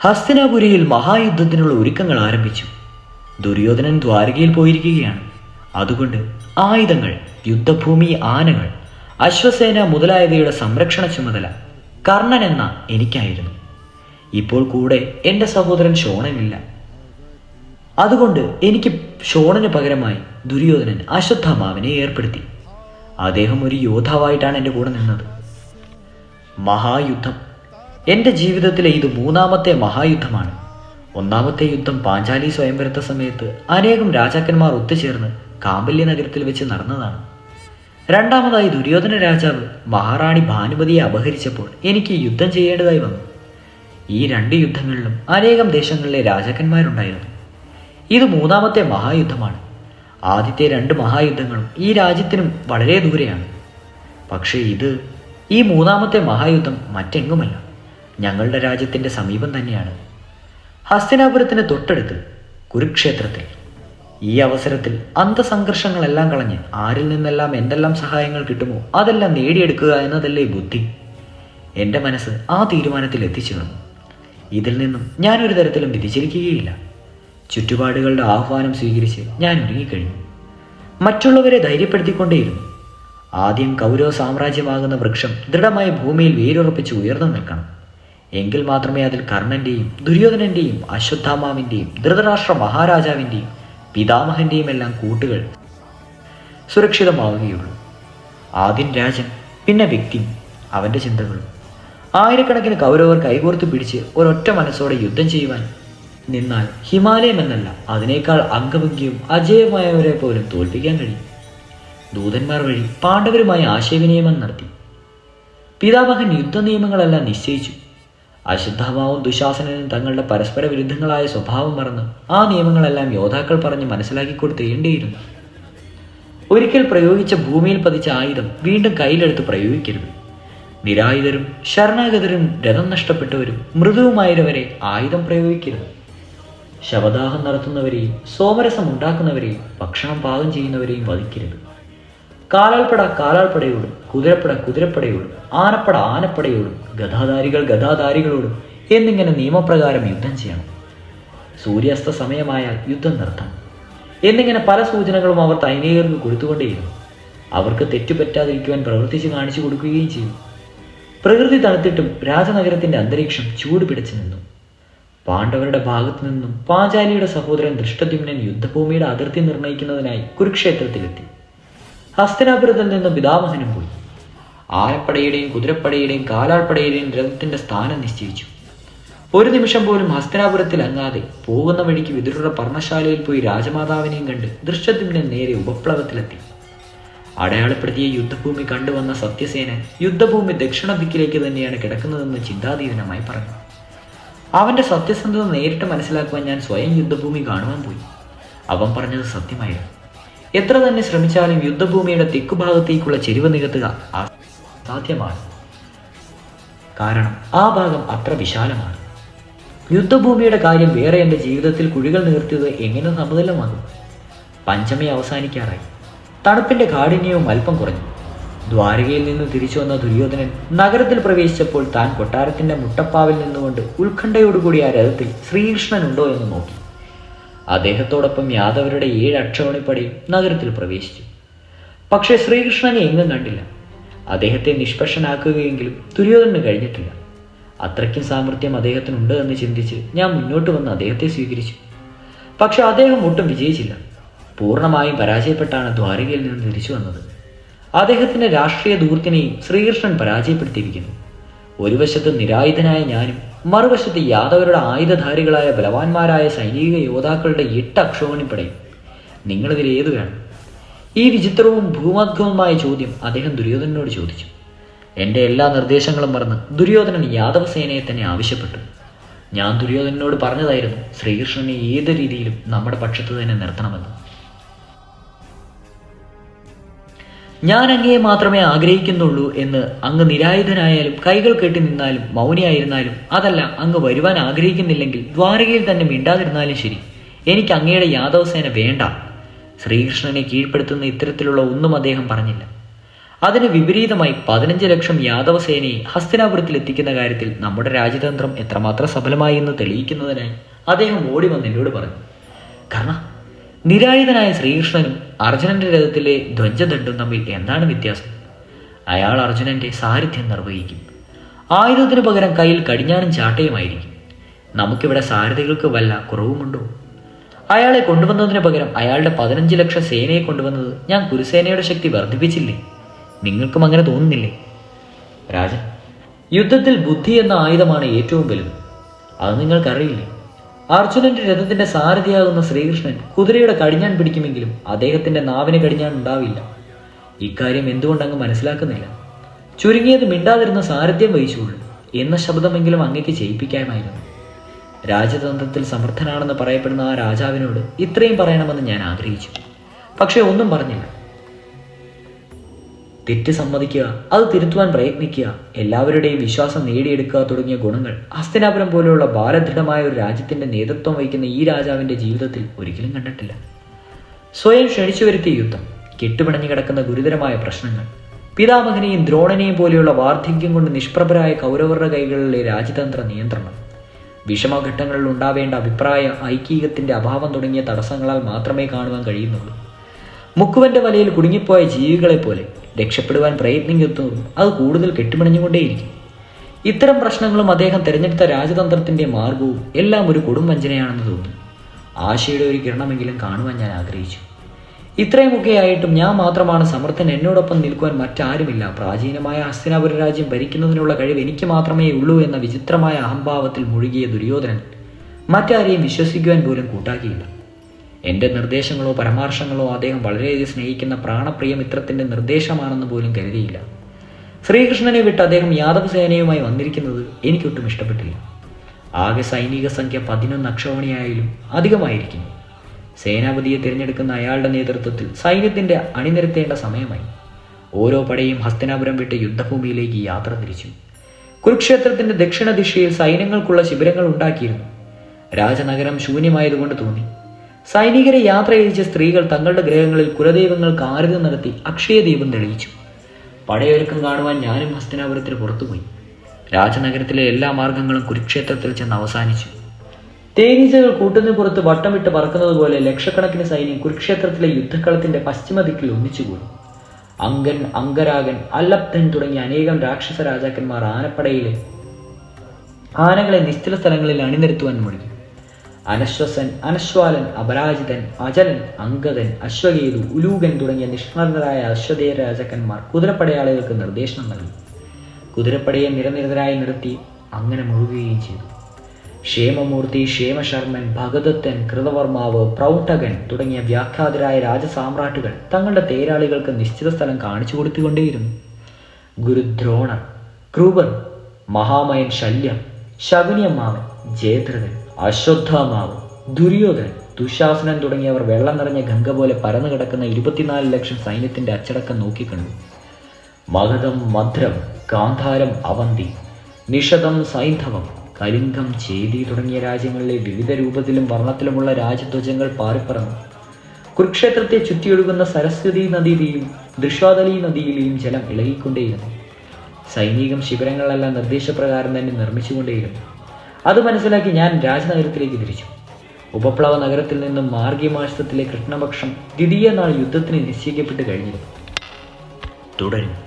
ഹസ്തിനാപുരിയിൽ മഹായുദ്ധത്തിനുള്ള ഒരുക്കങ്ങൾ ആരംഭിച്ചു. ദുര്യോധനൻ ദ്വാരകയിൽ പോയിരിക്കുകയാണ്. അതുകൊണ്ട് ആയുധങ്ങൾ യുദ്ധഭൂമി ആനകൾ അശ്വസേന മുതലായവയുടെ സംരക്ഷണ ചുമതല കർണൻ എന്ന എനിക്കായിരുന്നു. ഇപ്പോൾ കൂടെ എന്റെ സഹോദരൻ ഷോണനില്ല അതുകൊണ്ട് എനിക്ക് ഷോണന് പകരമായി ദുര്യോധനൻ അശ്വത്ഥമാവിനെ ഏർപ്പെടുത്തി. അദ്ദേഹം ഒരു യോദ്ധാവായിട്ടാണ് എന്റെ കൂടെ നിന്നത്. മഹായുദ്ധം എന്റെ ജീവിതത്തിലെ ഇത് മൂന്നാമത്തെ മഹായുദ്ധമാണ്. ഒന്നാമത്തെ യുദ്ധം പാഞ്ചാലി സ്വയംവരത്ത സമയത്ത് അനേകം രാജാക്കന്മാർ ഒത്തുചേർന്ന് കാമ്പല്യ നഗരത്തിൽ വെച്ച് നടന്നതാണ്. രണ്ടാമതായി ദുര്യോധന രാജാവ് മഹാറാണി ഭാനുമതിയെ അപഹരിച്ചപ്പോൾ എനിക്ക് യുദ്ധം ചെയ്യേണ്ടതായി വന്നു. ഈ രണ്ട് യുദ്ധങ്ങളിലും അനേകം ദേശങ്ങളിലെ രാജാക്കന്മാരുണ്ടായിരുന്നു. ഇത് മൂന്നാമത്തെ മഹായുദ്ധമാണ്. ആദ്യത്തെ രണ്ട് മഹായുദ്ധങ്ങളും ഈ രാജ്യത്തിനും വളരെ ദൂരെയാണ്. പക്ഷേ ഇത് ഈ മൂന്നാമത്തെ മഹായുദ്ധം മറ്റെങ്ങുമല്ല. ഞങ്ങളുടെ രാജ്യത്തിന്റെ സമീപം തന്നെയാണ്. ഹസ്തിനാപുരത്തിന് തൊട്ടടുത്ത് കുരുക്ഷേത്രത്തിൽ. ഈ അവസരത്തിൽ അന്തസംഘർഷങ്ങളെല്ലാം കളഞ്ഞ് ആരിൽ നിന്നെല്ലാം എന്തെല്ലാം സഹായങ്ങൾ കിട്ടുമോ അതെല്ലാം നേടിയെടുക്കുക എന്നതല്ലേ ബുദ്ധി? എന്റെ മനസ്സ് ആ തീരുമാനത്തിൽ എത്തിച്ചേർന്നു ഇതിൽ നിന്നും ഞാനൊരു തരത്തിലും വ്യതിചലിക്കുകയില്ല. ചുറ്റുപാടുകളുടെ ആഹ്വാനം സ്വീകരിച്ച് ഞാൻ ഒരുങ്ങിക്കഴിഞ്ഞു. മറ്റുള്ളവരെ ധൈര്യപ്പെടുത്തിക്കൊണ്ടേയിരുന്നു. ആദ്യം കൗരവ സാമ്രാജ്യമാകുന്ന വൃക്ഷം ദൃഢമായ ഭൂമിയിൽ വേരുറപ്പിച്ച് ഉയർന്നു നിൽക്കണം. എങ്കിൽ മാത്രമേ അതിൽ കർണന്റെയും ദുര്യോധനന്റെയും അശ്വത്ഥാമാവിന്റെയും ധൃതരാഷ്ട്ര മഹാരാജാവിന്റെയും പിതാമഹന്റെയും എല്ലാം കൂട്ടുകൾ സുരക്ഷിതമാവുകയുള്ളൂ. ആദ്യം രാജൻ പിന്നെ വ്യക്തി അവന്റെ ചിന്തകളും. ആയിരക്കണക്കിന് കൗരവർ കൈകോർത്ത് പിടിച്ച് ഒരൊറ്റ മനസ്സോടെ യുദ്ധം ചെയ്യുവാൻ നിന്നാൽ ഹിമാലയം എന്നല്ല അതിനേക്കാൾ അംഗഭംഗിയും അജയമായവരെ പോലും തോൽപ്പിക്കാൻ കഴിയും. ദൂതന്മാർ വഴി പാണ്ഡവരുമായി ആശയവിനിയമം നടത്തി. പിതാമഹൻ യുദ്ധ നിയമങ്ങളെല്ലാം നിശ്ചയിച്ചു. അശുദ്ധമാവും ദുശാസനനും തങ്ങളുടെ പരസ്പര വിരുദ്ധങ്ങളായ സ്വഭാവം മറന്ന് ആ നിയമങ്ങളെല്ലാം യോദ്ധാക്കൾ പറഞ്ഞ് മനസ്സിലാക്കി കൊടുത്തേണ്ടിയിരുന്നു ഒരിക്കൽ പ്രയോഗിച്ച ഭൂമിയിൽ പതിച്ച ആയുധം വീണ്ടും കയ്യിലെടുത്ത് പ്രയോഗിക്കരുത്. നിരായുധരും ശരണാഗതരും രഥം നഷ്ടപ്പെട്ടവരും മൃദുവുമായവരെ ആയുധം പ്രയോഗിക്കരുത്. ശവദാഹം നടത്തുന്നവരെയും സോമരസം ഉണ്ടാക്കുന്നവരെയും ഭക്ഷണം പാകം ചെയ്യുന്നവരെയും വധിക്കരുത്. കാലാൾപ്പട കാലാൾപ്പടയോടും കുതിരപ്പട കുതിരപ്പടയോടും ആനപ്പട ആനപ്പടയോടും ഗതാധാരികൾ ഗതാധാരികളോടും എന്നിങ്ങനെ നിയമപ്രകാരം യുദ്ധം ചെയ്യണം. സൂര്യാസ്ത സമയമായാൽ യുദ്ധം നിർത്തണം. എന്നിങ്ങനെ പല സൂചനകളും അവർ സൈനികർക്ക് കൊടുത്തുകൊണ്ടേയിരുന്നു. അവർക്ക് തെറ്റുപറ്റാതിരിക്കുവാൻ പ്രവർത്തിച്ച് കാണിച്ചു കൊടുക്കുകയും ചെയ്തു. പ്രകൃതി തണുത്തിട്ടും രാജനഗരത്തിന്റെ അന്തരീക്ഷം ചൂട് പിടിച്ചു നിന്നു. പാണ്ഡവരുടെ ഭാഗത്തു നിന്നും പാഞ്ചാലിയുടെ സഹോദരൻ ദൃഷ്ടദ്യുമ്നൻ യുദ്ധഭൂമിയുടെ അതിർത്തി നിർണയിക്കുന്നതിനായി കുരുക്ഷേത്രത്തിലെത്തി. ഹസ്തിനാപുരത്തിൽ നിന്ന് പിതാമഹനും പോയി. ആനപ്പടയുടെയും കുതിരപ്പടയുടെയും കാലാൾപ്പടയുടെയും രഥത്തിന്റെ സ്ഥാനം നിശ്ചയിച്ചു. ഒരു നിമിഷം പോലും ഹസ്തനാപുരത്തിൽ അങ്ങാതെ പോകുന്ന വഴിക്ക് വിതുരുടെ പർണശാലയിൽ പോയി രാജമാതാവിനെയും കണ്ട് ദൃശ്യത്തിന്റെ നേരെ ഉപപ്ലവത്തിലെത്തി. അടയാളപ്പെടുത്തിയ യുദ്ധഭൂമി കണ്ടുവന്ന സത്യസേന യുദ്ധഭൂമി ദക്ഷിണ ദിക്കിലേക്ക് തന്നെയാണ് കിടക്കുന്നതെന്ന് ചിന്താതീതനമായി പറഞ്ഞു. അവന്റെ സത്യസന്ധത നേരിട്ട് മനസ്സിലാക്കുവാൻ ഞാൻ സ്വയം യുദ്ധഭൂമി കാണുവാൻ പോയി. അവൻ പറഞ്ഞത് സത്യമായിരുന്നു. എത്ര തന്നെ ശ്രമിച്ചാലും യുദ്ധഭൂമിയുടെ തെക്കുഭാഗത്തേക്കുള്ള ചെരിവ് നികത്തുക സാധ്യമാണ്. കാരണം ആ ഭാഗം അത്ര വിശാലമാണ്. യുദ്ധഭൂമിയുടെ കാര്യം വേറെ എന്റെ ജീവിതത്തിൽ കുഴികൾ നികർത്തിയത് എങ്ങനെ സമതുലമാകും? പഞ്ചമി അവസാനിക്കാറായി. തണുപ്പിന്റെ കാഠിന്യവും അല്പം കുറഞ്ഞു. ദ്വാരകയിൽ നിന്ന് തിരിച്ചു വന്ന ദുര്യോധനൻ നഗരത്തിൽ പ്രവേശിച്ചപ്പോൾ താൻ കൊട്ടാരത്തിന്റെ മുട്ടപ്പാവിൽ നിന്നുകൊണ്ട് ഉത്കണ്ഠയോടുകൂടി ആ രഥത്തിൽ ശ്രീകൃഷ്ണൻ ഉണ്ടോ എന്ന് നോക്കി. അദ്ദേഹത്തോടൊപ്പം യാദവരുടെ ഏഴ് അക്ഷോണിപ്പടയും നഗരത്തിൽ പ്രവേശിച്ചു. പക്ഷേ ശ്രീകൃഷ്ണനെ എങ്ങും കണ്ടില്ല. അദ്ദേഹത്തെ നിഷ്പക്ഷനാക്കുകയെങ്കിലും ദുര്യോധനന് കഴിഞ്ഞിട്ടില്ല. അത്രയ്ക്കും സാമർഥ്യം അദ്ദേഹത്തിനുണ്ട് എന്ന് ചിന്തിച്ച് ഞാൻ മുന്നോട്ട് വന്ന് അദ്ദേഹത്തെ സ്വീകരിച്ചു. പക്ഷെ അദ്ദേഹം ഒട്ടും വിജയിച്ചില്ല. പൂർണമായും പരാജയപ്പെട്ടാണ് ദ്വാരകയിൽ നിന്ന് തിരിച്ചു വന്നത്. അദ്ദേഹത്തിന്റെ രാഷ്ട്രീയ ദൂർത്തിനെയും ശ്രീകൃഷ്ണൻ പരാജയപ്പെടുത്തിയിരിക്കുന്നു. ഒരു വശത്ത് നിരായുധനായ ഞാനും മറുവശത്ത് യാദവരുടെ ആയുധധാരികളായ ബലവാന്മാരായ സൈനിക യോദ്ധാക്കളുടെ എട്ട് അക്ഷോണിപ്പടയും നിങ്ങളിതിൽ ഏതു വേണം? ഈ വിചിത്രവും ഭൂമധ്യവുമായ ചോദ്യം അദ്ദേഹം ദുര്യോധനോട് ചോദിച്ചു. എന്റെ എല്ലാ നിർദ്ദേശങ്ങളും മറന്ന് ദുര്യോധനൻ യാദവ സേനയെ തന്നെ ആവശ്യപ്പെട്ടു. ഞാൻ ദുര്യോധനോട് പറഞ്ഞതായിരുന്നു ശ്രീകൃഷ്ണനെ ഏത് രീതിയിലും നമ്മുടെ പക്ഷത്ത് തന്നെ നിർത്തണമെന്ന്. ഞാൻ അങ്ങയെ മാത്രമേ ആഗ്രഹിക്കുന്നുള്ളൂ എന്ന് അങ്ങ് നിരായുധനായാലും കൈകൾ കെട്ടി നിന്നാലും മൗനിയായിരുന്നാലും അതല്ല അങ്ങ് വരുവാൻ ആഗ്രഹിക്കുന്നില്ലെങ്കിൽ ദ്വാരകയിൽ തന്നെ മിണ്ടാതിരുന്നാലും ശരി. എനിക്ക് അങ്ങയുടെ യാദവസേന വേണ്ട. ശ്രീകൃഷ്ണനെ കീഴ്പ്പെടുത്തുന്ന ഇത്തരത്തിലുള്ള ഒന്നും അദ്ദേഹം പറഞ്ഞില്ല. അതിന് വിപരീതമായി പതിനഞ്ച് ലക്ഷം യാദവസേനയെ ഹസ്തിനാപുരത്തിൽ എത്തിക്കുന്ന കാര്യത്തിൽ നമ്മുടെ രാജ്യതന്ത്രം എത്രമാത്രം സഫലമായി എന്ന് തെളിയിക്കുന്നതിനായി അദ്ദേഹം ഓടി വന്ന് എന്നോട് പറഞ്ഞു. കാരണം നിരായുധനായ ശ്രീകൃഷ്ണനും അർജുനന്റെ രഥത്തിലെ ധ്വജദണ്ഡും തമ്മിൽ എന്താണ് വ്യത്യാസം? അയാൾ അർജുനന്റെ സാരഥ്യം നിർവഹിക്കും. ആയുധത്തിന് പകരം കയ്യിൽ കടിഞ്ഞാണും ചാട്ടയുമായിരിക്കും. നമുക്കിവിടെ സാരഥികൾക്ക് വല്ല കുറവുമുണ്ടോ? അയാളെ കൊണ്ടുവന്നതിന് പകരം അയാളുടെ പതിനഞ്ച് ലക്ഷം സേനയെ കൊണ്ടുവന്നത് ഞാൻ കുരുസേനയുടെ ശക്തി വർദ്ധിപ്പിച്ചില്ലേ? നിങ്ങൾക്കും അങ്ങനെ തോന്നുന്നില്ലേ? രാജൻ യുദ്ധത്തിൽ ബുദ്ധി എന്ന ആയുധമാണ് ഏറ്റവും വലുത്. അത് നിങ്ങൾക്കറിയില്ലേ? അർജുനന്റെ രഥത്തിന്റെ സാരഥിയാകുന്ന ശ്രീകൃഷ്ണൻ കുതിരയുടെ കടിഞ്ഞാൻ പിടിക്കുമെങ്കിലും അദ്ദേഹത്തിന്റെ നാവിന് കടിഞ്ഞാൻ ഉണ്ടാവില്ല ഇക്കാര്യം എന്തുകൊണ്ടങ്ങ് മനസ്സിലാക്കുന്നില്ല? ചുരുങ്ങിയത് മിണ്ടാതിരുന്ന സാരഥ്യം വഹിച്ചുകൊള്ളു എന്ന ശബ്ദമെങ്കിലും അങ്ങേക്ക് ചെയ്യിപ്പിക്കാമായിരുന്നു. രാജതന്ത്രത്തിൽ സമർത്ഥനാണെന്ന് പറയപ്പെടുന്ന ആ രാജാവിനോട് ഇത്രയും പറയണമെന്ന് ഞാൻ ആഗ്രഹിച്ചു. പക്ഷേ ഒന്നും പറഞ്ഞില്ല. തെറ്റ് സമ്മതിക്കുക അത് തിരുത്തുവാൻ പ്രയത്നിക്കുക എല്ലാവരുടെയും വിശ്വാസം നേടിയെടുക്കുക തുടങ്ങിയ ഗുണങ്ങൾ ഹസ്തനാപുരം പോലെയുള്ള ഭാരദൃഢമായ ഒരു രാജ്യത്തിന്റെ നേതൃത്വം വഹിക്കുന്ന ഈ രാജാവിന്റെ ജീവിതത്തിൽ ഒരിക്കലും കണ്ടിട്ടില്ല. സ്വയം ക്ഷണിച്ചു വരുത്തിയ യുദ്ധം കെട്ടുപിണഞ്ഞു കിടക്കുന്ന ഗുരുതരമായ പ്രശ്നങ്ങൾ പിതാമഹനെയും ദ്രോണനെയും പോലെയുള്ള വാർദ്ധക്യം കൊണ്ട് നിഷ്പ്രഭരായ കൗരവരുടെ കൈകളിലെ രാജ്യതന്ത്ര നിയന്ത്രണം വിഷമഘട്ടങ്ങളിൽ ഉണ്ടാവേണ്ട അഭിപ്രായ ഐക്യീകത്തിന്റെ അഭാവം തുടങ്ങിയ തടസ്സങ്ങളാൽ മാത്രമേ കാണുവാൻ കഴിയുന്നുള്ളൂ. മുക്കുവന്റെ വലയിൽ കുടുങ്ങിപ്പോയ ജീവികളെ പോലെ രക്ഷപ്പെടുവാൻ പ്രയത്നിക്കുന്നു അത് കൂടുതൽ കെട്ടുപിണഞ്ഞുകൊണ്ടേയിരിക്കും. ഇത്തരം പ്രശ്നങ്ങളും അദ്ദേഹം തിരഞ്ഞെടുത്ത രാജതന്ത്രത്തിന്റെ മാർഗവും എല്ലാം ഒരു കൊടുംവഞ്ചനയാണെന്ന് തോന്നുന്നു. ആശയുടെ ഒരു കിരണമെങ്കിലും കാണുവാൻ ഞാൻ ആഗ്രഹിച്ചു. ഇത്രയുമൊക്കെ ആയിട്ടും ഞാൻ മാത്രമാണ് സമർത്ഥൻ എന്നോടൊപ്പം നിൽക്കുവാൻ മറ്റാരുമില്ല. പ്രാചീനമായ ഹസ്തിനാപുര രാജ്യം ഭരിക്കുന്നതിനുള്ള കഴിവ് എനിക്ക് മാത്രമേ ഉള്ളൂ എന്ന വിചിത്രമായ അഹംഭാവത്തിൽ മുഴുകിയ ദുര്യോധനൻ മറ്റാരെയും വിശ്വസിക്കുവാൻ പോലും കൂട്ടാക്കിയില്ല. എന്റെ നിർദ്ദേശങ്ങളോ പരാമർശങ്ങളോ അദ്ദേഹം വളരെയധികം സ്നേഹിക്കുന്ന പ്രാണപ്രിയ മിത്രത്തിന്റെ നിർദ്ദേശമാണെന്ന് പോലും കരുതിയില്ല. ശ്രീകൃഷ്ണനെ വിട്ട് അദ്ദേഹം യാദവ് സേനയുമായി വന്നിരിക്കുന്നത് എനിക്കൊട്ടും ഇഷ്ടപ്പെട്ടില്ല. ആകെ സൈനിക സംഖ്യ പതിനൊന്ന് അക്ഷോണിയായാലും അധികമായിരിക്കുന്നു. സേനാപതിയെ തിരഞ്ഞെടുക്കുന്ന അയാളുടെ നേതൃത്വത്തിൽ സൈന്യത്തിന്റെ അണിനിരത്തേണ്ട സമയമായി. ഓരോ പടയും ഹസ്തനാപുരം വിട്ട് യുദ്ധഭൂമിയിലേക്ക് യാത്ര തിരിച്ചു. കുരുക്ഷേത്രത്തിന്റെ ദക്ഷിണ ദിശയിൽ സൈന്യങ്ങൾക്കുള്ള ശിബിരങ്ങൾ ഉണ്ടാക്കിയിരുന്നു. രാജനഗരം ശൂന്യമായതുകൊണ്ട് തോന്നി. സൈനികരെ യാത്ര അയച്ച സ്ത്രീകൾ തങ്ങളുടെ ഗ്രഹങ്ങളിൽ കുലദൈവങ്ങൾക്ക് ആരതി നടത്തി അക്ഷയദീപം തെളിയിച്ചു. പടയൊരുക്കം കാണുവാൻ ഞാനും ഹസ്തനാപുരത്തിൽ പുറത്തുപോയി. രാജനഗരത്തിലെ എല്ലാ മാർഗങ്ങളും കുരുക്ഷേത്രത്തിൽ ചെന്ന് അവസാനിച്ചു. തേനീച്ചകൾ കൂട്ടിന് പുറത്ത് വട്ടമിട്ട് പറക്കുന്നത് പോലെ ലക്ഷക്കണക്കിന് സൈന്യം കുരുക്ഷേത്രത്തിലെ യുദ്ധക്കളത്തിന്റെ പശ്ചിമ ദിക്കിൽ ഒന്നിച്ചുകൂടി. അങ്കൻ അങ്കരാഗൻ അല്ലബ്ധൻ തുടങ്ങിയ അനേകം രാക്ഷസ രാജാക്കന്മാർ ആനപ്പടയിലെ ആനകളെ നിശ്ചല സ്ഥലങ്ങളിൽ അണിനിരത്തുവാൻ മുഴുകി. അനശ്വസൻ അനശ്വാലൻ അപരാജിതൻ അജലൻ അംഗതൻ അശ്വകേതു ഉലൂകൻ തുടങ്ങിയ നിഷ്ണർന്നരായ അശ്വതേയ രാജാക്കന്മാർ കുതിരപ്പടയാളികൾക്ക് നിർദ്ദേശം നൽകി. കുതിരപ്പടയെ നിരനിരതരായി നിർത്തി അങ്ങനെ മുഴുകുകയും ചെയ്തു. ക്ഷേമമൂർത്തി ക്ഷേമശർമ്മൻ ഭഗദത്തൻ കൃതവർമാവ് പ്രൗഢകൻ തുടങ്ങിയ വ്യാഖ്യാതരായ രാജസാമ്രാട്ടുകൾ തങ്ങളുടെ തേരാളികൾക്ക് നിശ്ചിത സ്ഥലം കാണിച്ചു കൊടുത്തുകൊണ്ടേയിരുന്നു. ഗുരുദ്രോണർ കൃപൻ മഹാമയൻ ശല്യം ശകുനിയമ്മാവൻ ജയദ്രഥൻ അശ്വത്ഥാമാവ് ദുര്യോധനൻ ദുശാസനൻ തുടങ്ങിയവർ വെള്ളം നിറഞ്ഞ ഗംഗ പോലെ പരന്നു കിടക്കുന്ന ഇരുപത്തിനാല് ലക്ഷം സൈന്യത്തിന്റെ അച്ചടക്കം നോക്കിക്കണ്ടു മഗധം മധ്രം ഗാന്ധാരം അവന്തി നിഷതം സൈന്ധവം കലിംഗം ചേതി തുടങ്ങിയ രാജ്യങ്ങളിലെ വിവിധ രൂപത്തിലും വർണത്തിലുമുള്ള രാജധ്വജങ്ങൾ പാറിപ്പറന്നു. കുരുക്ഷേത്രത്തെ ചുറ്റിയൊഴുകുന്ന സരസ്വതി നദിയിലെയും ദൃശ്വാദലി നദിയിലെയും ജലം ഇളകിക്കൊണ്ടേയിരുന്നു. സൈനികം ശിബിരങ്ങളെല്ലാം നിർദ്ദേശപ്രകാരം തന്നെ നിർമ്മിച്ചുകൊണ്ടേയിരുന്നു. അത് മനസ്സിലാക്കി ഞാൻ രാജനഗരത്തിലേക്ക് തിരിച്ചു. ഉപപ്ലവ നഗരത്തിൽ നിന്നും മാർഗിമാസത്തിലെ കൃഷ്ണപക്ഷം ദ്വിതീയ നാൾ യുദ്ധത്തിന് നിശ്ചയിക്കപ്പെട്ട് കഴിഞ്ഞിരുന്നു. തുടരും